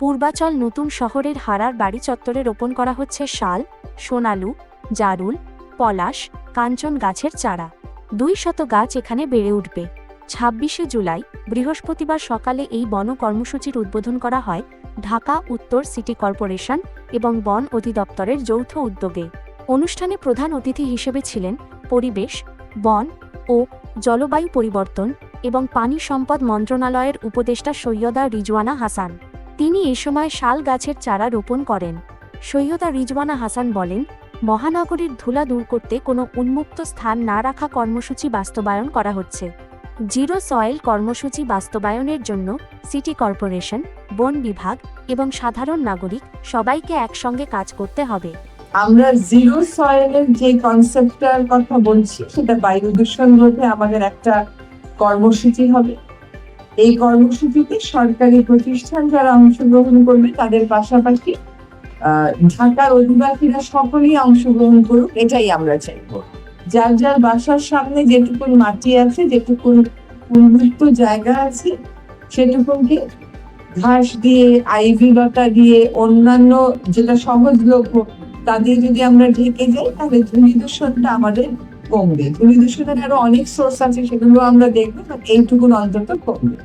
পূর্বাচল নতুন শহরের হারার বাড়ি চত্বরে রোপণ করা হচ্ছে শাল, সোনালু, জারুল, পলাশ, কাঞ্চন গাছের চারা। দুই শত গাছ এখানে বেড়ে উঠবে। ছাব্বিশে জুলাই, বৃহস্পতিবার সকালে এই বন কর্মসূচির উদ্বোধন করা হয় ঢাকা উত্তর সিটি কর্পোরেশন এবং বন অধিদপ্তরের যৌথ উদ্যোগে। অনুষ্ঠানে প্রধান অতিথি হিসেবে ছিলেন পরিবেশ, বন ও জলবায়ু পরিবর্তন এবং পানি সম্পদ মন্ত্রণালয়ের উপদেষ্টা সৈয়দা রিজওয়ানা হাসান। তিনি এ সময় শাল গাছের চারা রোপণ করেন। সৈয়দা রিজওয়ানা হাসান বলেন, মহানগরীর ধুলা দূর করতে কোনো উন্মুক্ত স্থান না রাখা কর্মসূচি বাস্তবায়ন করা হচ্ছে। জিরো সয়েল কর্মসূচি বাস্তবায়নের জন্য সিটি কর্পোরেশন, বন বিভাগ এবং সাধারণ নাগরিক সবাইকে একসঙ্গে কাজ করতে হবে। আমরা জিরো সয়েলের যে কনসেপ্টটার কথা বলছি, সেটা বায়ু দূষণ রোধে আমাদের একটা কর্মসূচি হবে। এই কর্মসূচিতে সরকারি প্রতিষ্ঠান যারা অংশগ্রহণ করবে, তাদের পাশাপাশি ঢাকার অধিবাসীরা সকলেই অংশগ্রহণ করুক, এটাই আমরা চাইব যার যার বাসার সামনে যেটুকুন মাটি আছে, যেটুকুন উন্মুক্ত জায়গা আছে, সেটুকুনকে ঘাস দিয়ে আইভি লতা দিয়ে, অন্যান্য যেটা সহজলভ্য তা দিয়ে যদি আমরা ঢেকে যাই, তাহলে ধ্বনি দূষণটা আমাদের কমবে। ধ্বনি দূষণের আরও অনেক সোর্স আছে, সেগুলো আমরা দেখব এইটুকু অন্তত কমবে।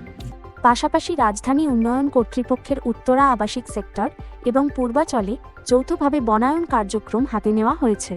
পাশাপাশি রাজধানী উন্নয়ন কর্তৃপক্ষের উত্তরা আবাসিক সেক্টর এবং পূর্বাচলে যৌথভাবে বনায়ন কার্যক্রম হাতে নেওয়া হয়েছে।